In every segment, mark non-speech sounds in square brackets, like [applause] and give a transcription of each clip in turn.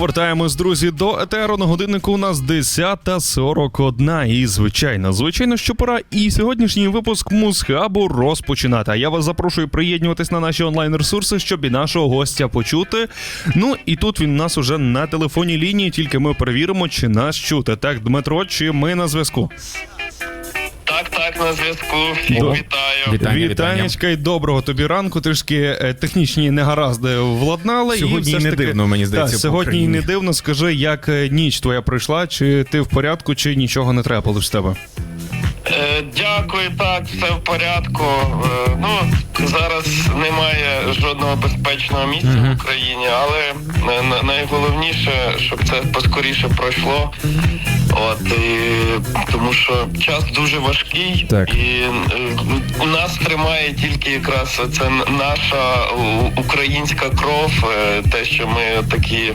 Повертаємось, друзі, до етеру. На годиннику у нас 10.41. І звичайно, звичайно, що пора і сьогоднішній випуск Музхабу розпочинати. А я вас запрошую приєднуватись на наші онлайн-ресурси, щоб і нашого гостя почути. Ну і тут він у нас уже на телефонній лінії, тільки ми перевіримо, чи нас чути. Так, Дмитро, чи ми на зв'язку? Так, на зв'язку. Всіх До- вітаю. Вітання, Вітанечка і доброго тобі ранку. Трішки е, технічні негаразди владнали. Сьогодні і все і ж не таки- дивно, мені здається, Так, по сьогодні і Україні. не дивно. Скажи, як е, ніч твоя пройшла, чи ти в порядку, чи нічого не трапилось в тебе? Е, дякую, так, все в порядку. Е, ну, зараз немає жодного безпечного місця в Україні, але на- на- найголовніше, щоб це поскоріше пройшло. От, і, тому що час дуже важкий, Так. і е, нас тримає тільки якраз це наша українська кров, е, те, що ми такі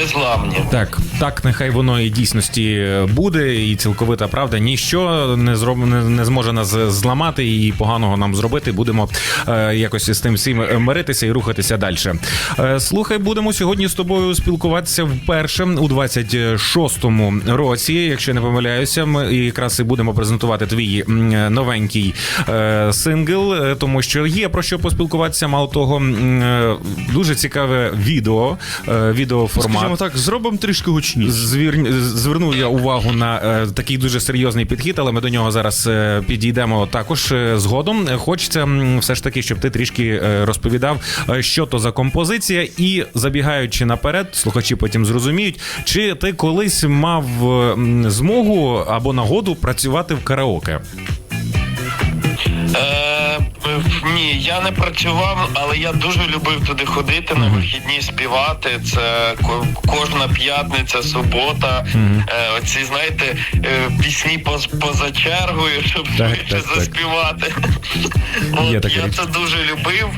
незламні. Так, так, нехай воно і дійсності буде, і цілковита правда. Ніщо не зроб... не, не зможе нас зламати і поганого нам зробити. Будемо е, якось з тим всім миритися і рухатися далі. Е, слухай, будемо сьогодні з тобою спілкуватися вперше у 26-му році. Якщо не помиляюся, ми якраз і будемо презентувати твій новенький е, сингл, е, тому що є про що поспілкуватися. Мало того, е, дуже цікаве відео, е, відеоформат. Скажімо так, зробимо трішки гучніше. Звір... Звернув я увагу на е, такий дуже серйозний підхід, але ми до нього зараз е, підійдемо також е, згодом. Хочеться м, все ж таки, щоб ти трішки е, розповідав, е, що то за композиція, і забігаючи наперед, слухачі потім зрозуміють, чи ти колись мав е, м, змогу або нагоду працювати в караоке. Е, ні, я не працював, але я дуже любив туди ходити на вихідні співати. Це кожна п'ятниця, субота. Е, оці, знаєте, е, пісні поза чергою, [laughs] щоб швидше заспівати. От, я це дуже любив.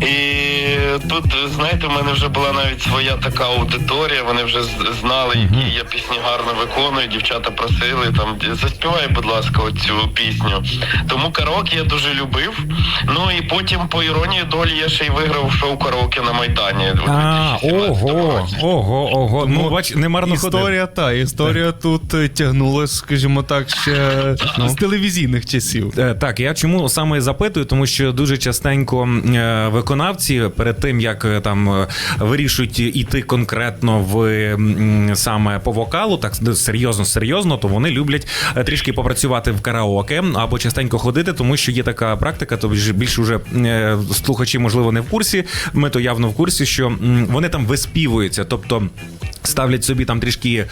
І тут, знаєте, в мене вже була навіть своя така аудиторія. Вони вже знали, які я пісні гарно виконую. Дівчата просили там заспівай, будь ласка, оцю пісню. Тому караоке я дуже любив. Ну і потім, по іронії долі, я ще й виграв шоу караоке на Майдані. А, ого, ого, ого. Ну, бач, не марно ходив. Історія та історія тут е, тягнулась, скажімо так, ще з телевізійних часів. Е, Так, я чому саме запитую, тому що дуже частенько е, виконавці перед тим як там вирішують іти конкретно в саме по вокалу, так серйозно, серйозно, то вони люблять трішки попрацювати в караоке або частенько ходити, тому що є така практика, то більш- більше вже слухачі, можливо, не в курсі. Ми то явно в курсі, що вони там виспівуються, тобто. Ставлять собі там трішки е,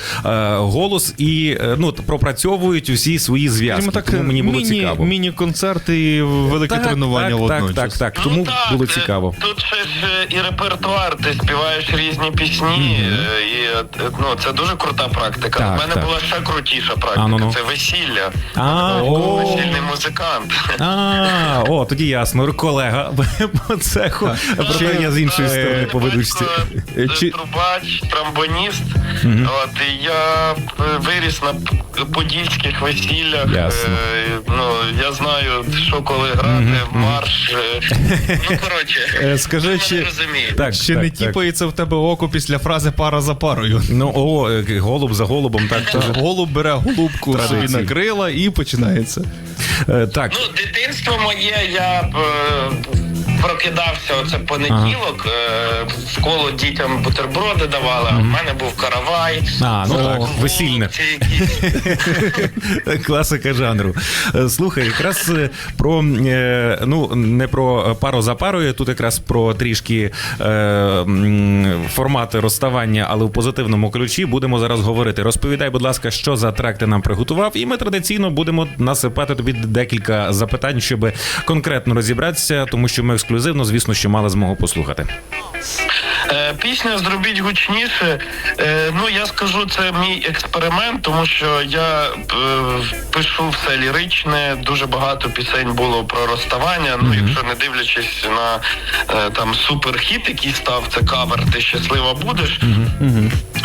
голос і е, ну пропрацьовують усі свої зв'язки. Так, Тому мені було міні, цікаво. міні-концерти і велике тренування так, водночас. так, так, так. Ну, Тому так, було е, цікаво. Тут ще ж е, і репертуар, ти співаєш різні пісні, е, і е, ну це дуже крута практика. Так, У мене так. була ще крутіша практика. А, ну-ну. Це весілля. А, о. весільний музикант. А, о, тоді ясно. Колега [laughs] по цеху. Я з іншої Е, сторони по ведучці. Е, Чи- Трубач, тромбоніст. От і я е, виріс на подільських весіллях. Ясно. Е, Ну я знаю, що коли грати, марш. е. Ну коротше, [laughs] Е, Скажи, чи, розумієте. Так, чи так, не так. тіпається в тебе око після фрази пара за парою? Ну, о, е, голуб за голубом, так. Голуб бере голубку собі на крила і починається. Е, Так, Ну, дитинство моє, я е, прокидався оце понеділок, е, в школу дітям бутерброди давали, а в мене був каравай. А, ну так, весільне. [laughs] Класика жанру. Е, Слухай, якраз е, про е, ну не про пару за парою, тут якраз про трішки е, формати розставання, але в позитивному ключі будемо зараз говорити. Розповідай, будь ласка, що за трек ти нам приготував, і ми традиційно будемо насипати тобі декілька запитань, щоб конкретно розібратися, тому що ми ексклюзивно, звісно, що мали змогу послухати. Е, Пісня зробіть гучніше. Е, Ну я скажу, це мій експеримент, тому що я е, пишу все ліричне. Дуже багато пісень було про розставання. Ну, якщо не дивлячись на там суперхіт, який став це кавер, ти щаслива будеш.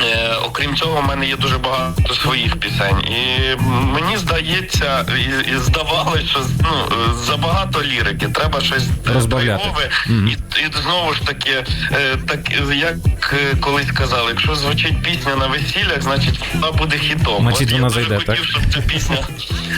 Е, окрім цього, в мене є дуже багато своїх пісень, і мені здається, і, і здавалося, що ну забагато лірики. Треба щось Розбавляти. драйвове. І, і знову ж таки, е, так як е, колись казали, якщо звучить пісня на весіллях, значить вона буде хітом. Значить, От я вона дуже зайде, хотів, так? щоб ця пісня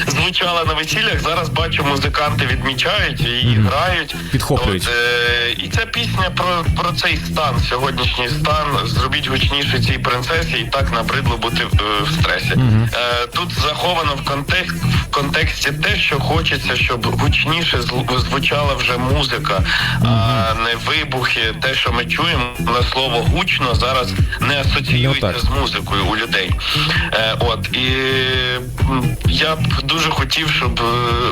звучала на весіллях. Зараз бачу, музиканти відмічають її грають. Підхоплюють. От, е, і ця пісня про, про цей стан, сьогоднішній стан. Зробіть гучніше цій принцесі, і так набридло бути е, в стресі. Е, тут заховано в контекст в контексті те, що хочеться, щоб гучніше звучала вже музика, а не вибухи. Те, що ми чуємо, на слово гучно зараз не асоціюється Ну, з музикою у людей. Е, от і я б дуже хотів, щоб е,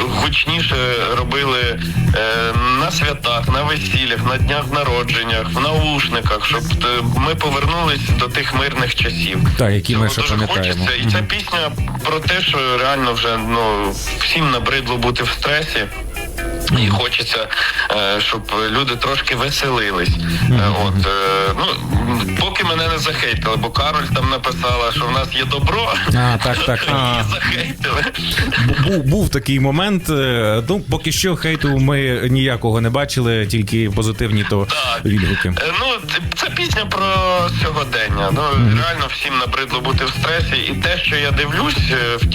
гучніше робили е, на святах, на весіллях, на днях народженнях, в наушниках, щоб е, ми повернулись до тих мирних часів. Так, які ми ще пам'ятаємо. І ця пісня про те, що реально вже ну всім набридло бути в стресі. І хочеться, е, щоб люди трошки веселились. Е, От е, ну поки мене не захейтили, бо Кароль там написала, що в нас є добро. А, так, так. [laughs] Її захейтили. Був, був такий момент. Ну, поки що хейту ми ніякого не бачили, тільки позитивні то Так. відгуки. Ну, це- пісня про сьогодення. Ну реально всім набридло бути в стресі. І те, що я дивлюсь в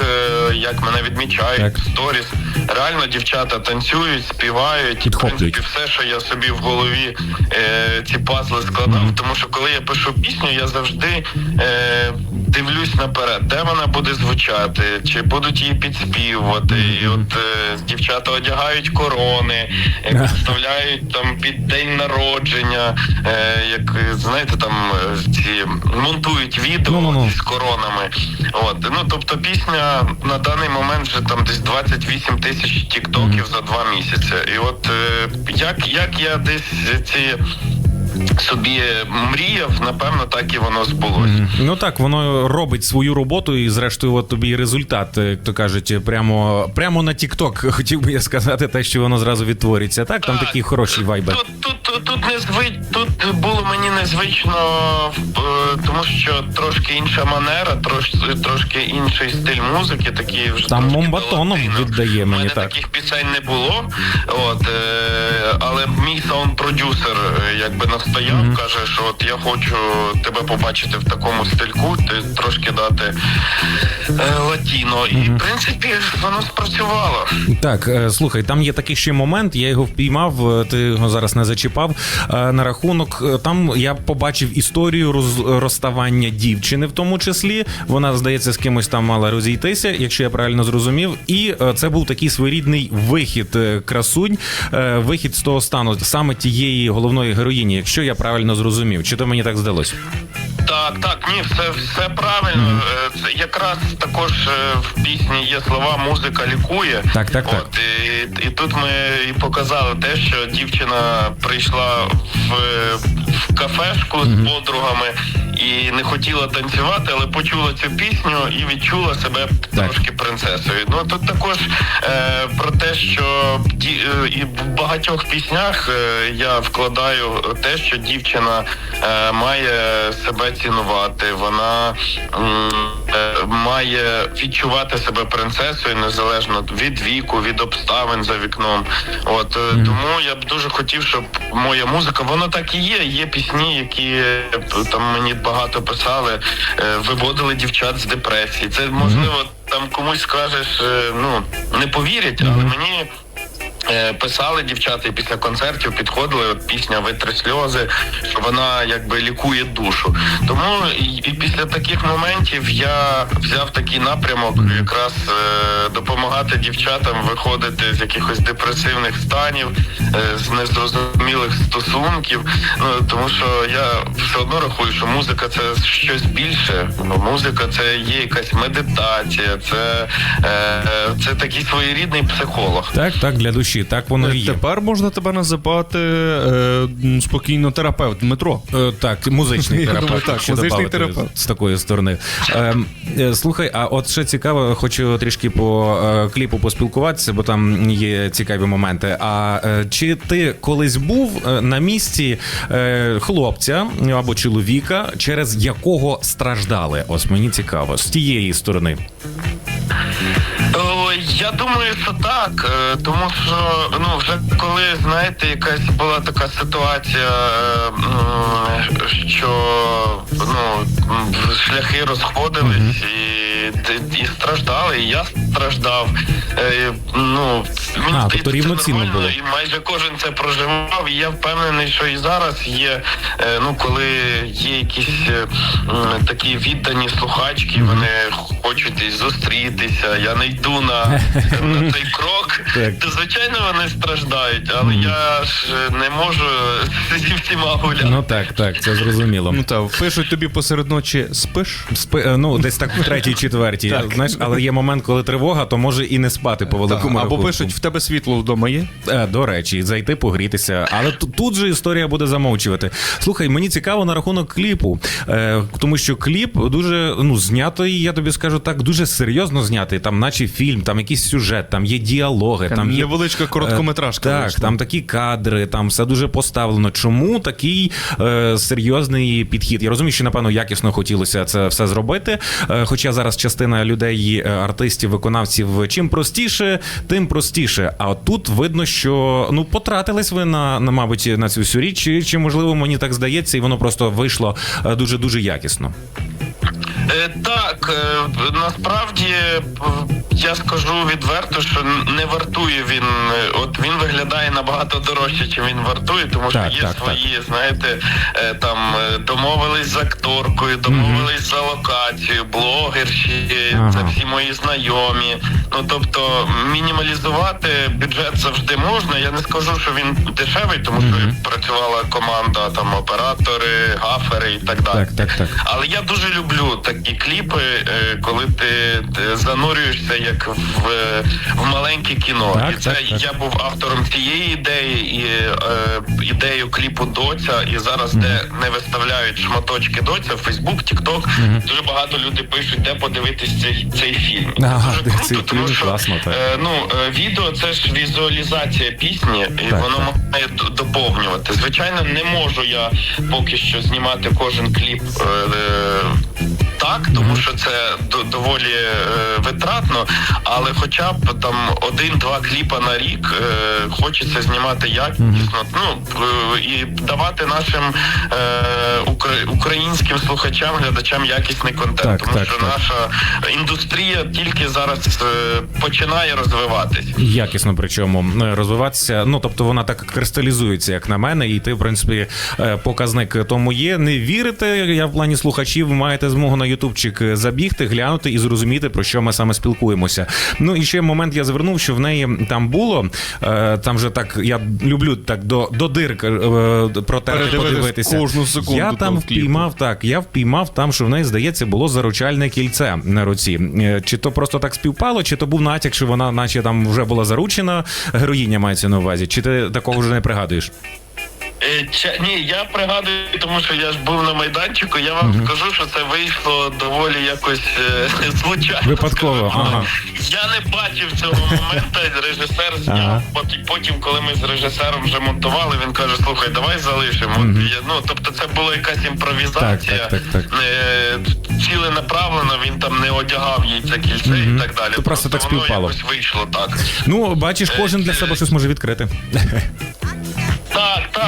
е, як мене відмічають, в сторіс, реально дівчата танцюють, співають. В принципі, все, що я собі в голові е, ці пазли складав. Тому що коли я пишу пісню, я завжди е, дивлюсь наперед, де вона буде звучати, чи будуть її підспівувати. І от е, дівчата одягають корони, е, підставляють там під день народження, е, як знаєте, там е, ці монтують відео Ну-ну-ну. з коронами. От ну тобто пісня на даний момент вже там десь 28 тисяч тіктоків за два місяці. І от е, як, як я десь ці собі мріяв, напевно, так і воно збулося. Ну так, воно робить свою роботу, і зрештою, от тобі і результат, е, як то кажуть, прямо, прямо на TikTok, [laughs] хотів би я сказати, те, що воно зразу відтвориться. Так, там Так. такі хороші вайби. Тут, тут, тут, тут незвич, тут було мені незвично, е, тому що трошки інша манера, трош, трошки інший стиль музики, такий вже Там Момбатоном віддає У мені мене так. таких пісень не було. От, е, але мій саунд-продюсер е, якби настояв, каже, що от я хочу тебе побачити в такому стильку, ти трошки дати е, латіно. І в принципі воно спрацювало. Так, е, слухай, там є такий ще момент, я його впіймав, е, ти його зараз не зачіпав. е, На рахунок е, там я побачив історію роз, розставання дівчини, в тому числі. Вона, здається, з кимось там мала розійтися, якщо я правильно зрозумів. І е, це був такий своєрідний вихід е, красунь, е, вихід з того стану, саме тієї головної героїні, якщо я правильно зрозумів. Чи то мені так здалось? Так, так, ні, все, все правильно. Е, Це якраз також е, в пісні є слова музика лікує. Так, так, так. От, і, і тут ми і показали те, що дівчина прийшла в, в кафешку з подругами і не хотіла танцювати, але почула цю пісню і відчула себе Так. трошки принцесою. Ну тут також е, про те, що ді, е, і в багатьох піснях е, я вкладаю те, що дівчина е, має себе цінувати, вона е, має відчувати себе принцесою незалежно від віку, від обставин за вікном. От е, тому я б дуже хотів, щоб моя музика, воно так і є. Є пісні, які е, там мені багато писали, е, виводили дівчат з депресії. Це можливо там комусь скажеш, е, ну не повірять, але мені. Е, Писали дівчата і після концертів підходили от пісня Витри сльози, що вона якби лікує душу. Тому і, після таких моментів я взяв такий напрямок, якраз е, допомагати дівчатам виходити з якихось депресивних станів, е, з незрозумілих стосунків. Ну тому що я все одно рахую, що музика це щось більше. Ну, музика це є якась медитація, це, це такий своєрідний психолог. Так, так, для душі, так воно і є. Тепер можна тебе називати е, спокійно терапевт Дмитро. Е, Так, музичний [laughs] Я терапевт. думаю, так, якщо музичний добавити терапевт. з такої сторони. Ем, е, Слухай, а от ще цікаво, хочу трішки по е, кліпу поспілкуватися, бо там є цікаві моменти. А е, чи ти колись був е, на місці е, хлопця або чоловіка, через якого страждали? Ось мені цікаво, з тієї сторони. Я думаю, що так, е, тому що ну вже коли знаєте, якась була така ситуація, що ну шляхи розходились і, і страждали, і я страждав. Е, ну мені А, тобто рівноцінно було. і майже кожен це проживав. І я впевнений, що і зараз є. е, Ну, коли є якісь такі віддані слухачки, вони хочуть і зустрітися. Я не йду на, [laughs] на цей крок. Так. То звичайно вони страждають, але я ж не можу зі всіма гуляти. Ну так, так, це зрозуміло. Ну та пишуть тобі посеред ночі спиш. Спи, е, ну, десь так в третій, [laughs] четвертій. Знаєш, але є момент, коли тривога, то може і не спати по великому Або рахунку. пишуть, в тебе світло вдома є. Е, До речі, зайти погрітися. Але тут, тут же історія буде замовчувати. Слухай, мені цікаво на рахунок кліпу, е, тому що кліп дуже ну знятий, я тобі скажу так, дуже серйозно знятий. Там, наче фільм, там якийсь сюжет, там є діалоги, там є Невеличка короткометражка Е, Так, вийшла. там такі кадри, там все дуже поставлено. Чому такий е, серйозний підхід? Я розумію, що напевно якісно хотілося це все зробити. Е, хоча зараз частина людей, е, артистів, виконавців, чим простіше, тим простіше. А от тут видно, що ну потратились ви на, на мабуть на цю всю річ, чи, чи можливо мені так здається, і воно просто вийшло дуже дуже якісно. Е, Так, е, насправді е, я скажу відверто, що не вартує він. От він виглядає набагато дорожче, чим він вартує, тому що Так, є так, свої, знаєте, е, там домовились з акторкою, домовились за локацію, блогерші, Ага. це всі мої знайомі. Ну тобто мінімалізувати бюджет завжди можна. Я не скажу, що він дешевий, тому що працювала команда, там оператори, гафери і так далі. Так, так, так. Але я дуже люблю такі кліпи, е, коли ти, ти занурюєшся як в, в маленьке кіно. Так, і це так, так. я був автором цієї ідеї і е, ідею кліпу доця. І зараз, де не виставляють шматочки доця, Фейсбук, Тікток, дуже багато людей пишуть, де подивитись цей, цей фільм. І це Ага, дуже круто, цей тому фільм, що класно, так. е, ну е, відео це ж візуалізація пісні, і Так, воно так. має доповнювати. Звичайно, не можу я поки що знімати кожен кліп. Е, е, так, тому що це доволі е, витратно, але хоча б там один-два кліпа на рік е, хочеться знімати якісно. Ну е, і давати нашим українським слухачам, глядачам якісний контент, Так, тому так, що так. наша індустрія тільки зараз починає розвиватись. Якісно, причому розвиватися. Ну тобто вона так кристалізується, як на мене, і ти, в принципі, показник тому є. Не вірите, я в плані слухачів, маєте змогу на ютубчик забігти, глянути і зрозуміти, про що ми саме спілкуємося. Ну і ще момент я звернув, що в неї там було. е, Там же так я люблю так до, до дирк е, протерти, Передивитись подивитися. кожну секунду Я там впіймав так. Я впіймав там, що в неї здається було заручальне кільце на руці. Е, Чи то просто так співпало, чи то був натяк, що вона, наче там вже була заручена. Героїня мається на увазі. Чи ти такого вже не пригадуєш? Е, ча- ні, я пригадую, тому що я ж був на майданчику. Я вам скажу, що це вийшло доволі якось е, [laughs] звичайно. Випадково, скажу. ага. Я не бачив цього моменту. Режисер зняв. Ага. Потім, потім, коли ми з режисером вже монтували, він каже: слухай, давай залишимо. Я- ну тобто, це була якась імпровізація. Так, так, так, так. Е, ціленаправлено, він там не одягав їй це кільце і так далі. То просто так воно співпало. якось вийшло так. Ну, бачиш, кожен для себе щось може відкрити. [laughs]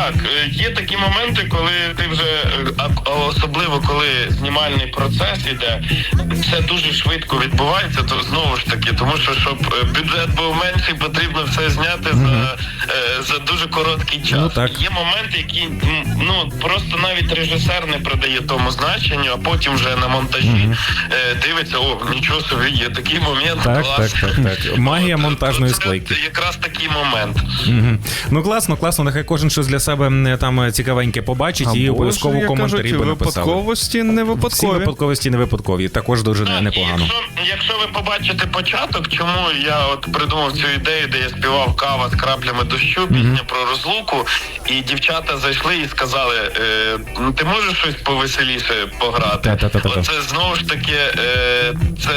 Так. Е, Є такі моменти, коли ти вже е, особливо коли знімальний процес іде, це дуже швидко відбувається. То знову ж таки, тому що щоб е, бюджет був менший, потрібно все зняти за, е, за дуже короткий час. Ну, так. Є моменти, які ну просто навіть режисер не придає тому значенню, а потім вже на монтажі е, дивиться, о, нічого собі, є такий момент. Так, клас. так, так, так. Магія монтажної це склейки. Якраз такий момент. Мгм. Ну класно, класно. Нехай кожен щось для себе м, там цікавеньке побачить і обов'язково коментарі кажуть, би написали. випадковості не Всі випадкові. випадковості не випадкові. Також дуже Так, непогано. Якщо, якщо ви побачите початок, чому я от придумав цю ідею, де я співав кава з краплями дощу, пісня про розлуку, і дівчата зайшли і сказали: е, ну ти можеш щось повеселіше пограти? Та-та-та-та-та. Оце знову ж таки е, це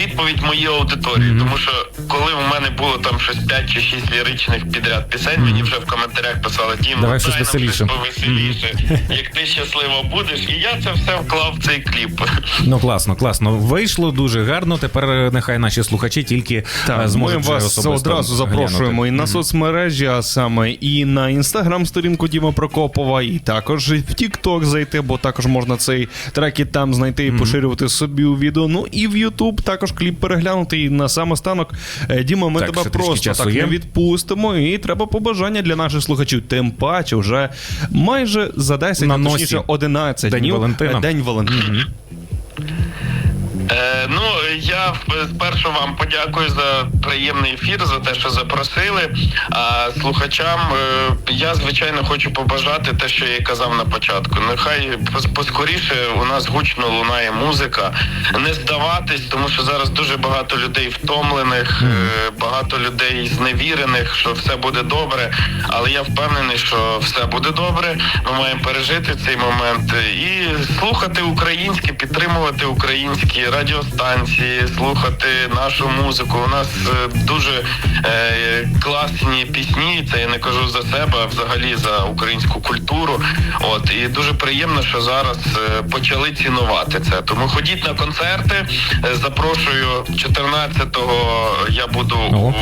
відповідь моїй аудиторії, тому що коли у мене було там щось 5 чи 6 ліричних підряд пісень, мені вже в коментарях писали Дім, Давай щось веселіше». повеселіше, як ти щасливо будеш. І я це все вклав в цей кліп. Ну класно, класно. Вийшло дуже гарно. Тепер е, нехай наші слухачі тільки е, Так, ми зможуть вже вас особисто одразу запрошуємо глянути. і на соцмережі, а саме і на інстаграм-сторінку Діма Прокопова, і також в Тікток зайти, бо також можна цей трек і там знайти і поширювати собі у відео. Ну і в Ютуб також кліп переглянути. І на сам останок, е, Діма, ми Так, тебе трішки просто часу так є. не відпустимо. І треба побажання для наших слухачів. Тим паче, вже майже за 10, На носі. точніше 11 День днів. Валентина. Е, День Валентина. Е, ну, я спершу вам подякую за приємний ефір, за те, що запросили. А слухачам е, я звичайно хочу побажати те, що я і казав на початку. Нехай поскоріше у нас гучно лунає музика. Не здаватись, тому що зараз дуже багато людей втомлених, е, багато людей зневірених, що все буде добре. Але я впевнений, що все буде добре. Ми маємо пережити цей момент і слухати українське, підтримувати українські радіостанції, слухати нашу музику. У нас е, дуже е, класні пісні. Це я не кажу за себе, а взагалі за українську культуру. От і дуже приємно, що зараз е, почали цінувати це. Тому ходіть на концерти. Запрошую 14-го я буду у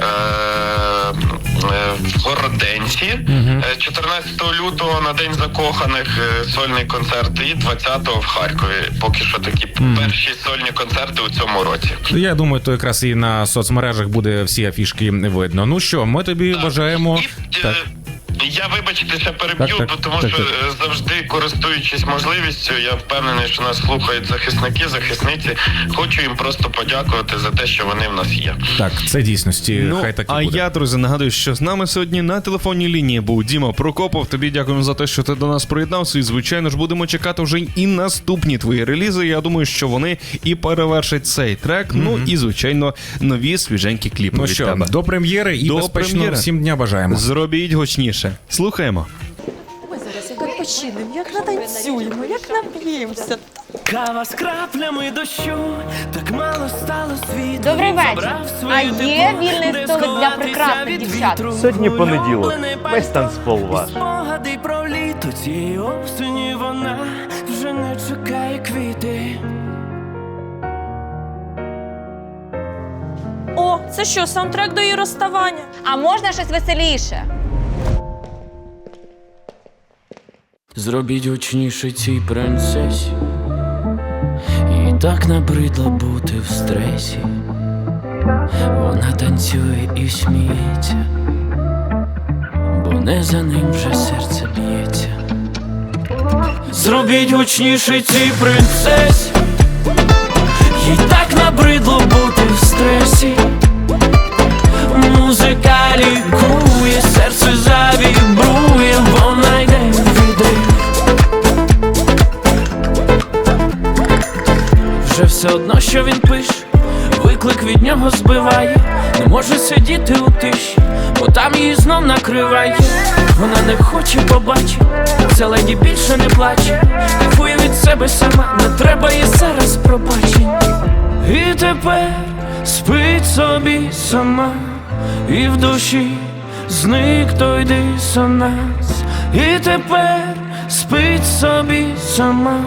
е, в Городенці. Е, 14 лютого на День закоханих сольний концерт і 20-го в Харкові. Поки що такі перші сольні концерти у цьому році. Я думаю, то якраз і на соцмережах буде всі афішки видно. Ну що, ми тобі бажаємо. І, е, Так. Я вибачте, ще переб'ю, Так, так, тому так, що так. е, завжди користуючись можливістю, я впевнений, що нас слухають захисники, захисниці. Хочу їм просто подякувати за те, що вони в нас є. Так, це дійсності. Ну, Хай так і а буде. я, друзі, нагадую, що з нами сьогодні на телефонній лінії був Діма Прокопов. Тобі дякуємо за те, що ти до нас приєднався. І звичайно ж будемо чекати вже і наступні твої релізи. Я думаю, що вони і перевершать цей трек. Ну і звичайно, нові свіженькі кліпи. Ну від що, тебе. до прем'єри і До безпечно прем'єри. всім дня бажаємо. Зробіть гучніше. Слухаємо. Ми зараз як відпочинемо, як натанцюємо, як нап'ємося. Кава з краплями дощу, так мало стало світу. Добрий вечір. А є вільний столик для прекрасних дівчат? Сьогодні понеділок. Весь танцпол ваш. Спогади про літо цієї осені вона вже не чекає квіти. О, це що, саундтрек до її розставання? А можна щось веселіше? Зробіть гучніше цій принцесі. Їй так набридло бути в стресі. Вона танцює і сміється, бо не за ним вже серце б'ється. Зробіть гучніше цій принцесі. Їй так набридло бути в стресі. Музика лікує, серце завібрує, вона йде все одно, що він пише, виклик від нього збиває, не може сидіти у тиші, бо там її знов накриває. Вона не хоче побачити, ця леді більше не плаче, кайфує від себе сама, не треба їй зараз пробачень. І тепер спить собі сама, і в душі зник той дисонанс. І тепер спить собі сама,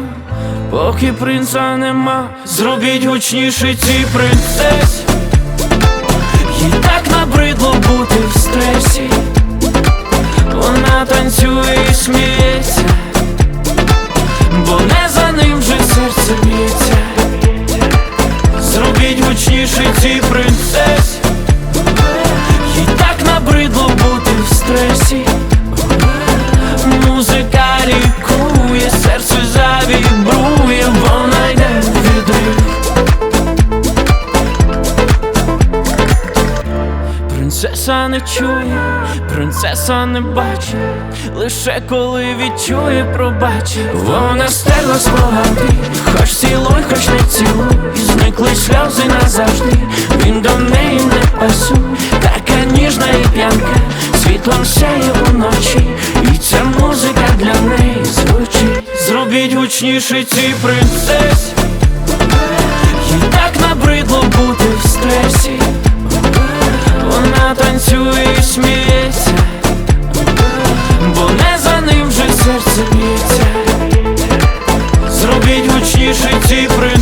поки принца нема. Зробіть гучніше цій принцесі. Їй так набридло бути в стресі. Вона танцює і сміється, бо не за ним вже серце б'ється. Зробіть гучніше цій принцесі Їй так набридло бути в стресі чує, принцеса не бачить, лише коли відчує, пробачить. Вона стерла спогади, хоч цілуй, хоч не цілуй, зникли сльози назавжди. Він до неї не пасує, така ніжна і п'янка, світлом сяє уночі, і ця музика для неї звучить. Зробіть гучніше цій принцесі, їй так набридло бути в стресі танцює і сміється, бо не за ним вже серце б'ється, зробіть гучніше ці при.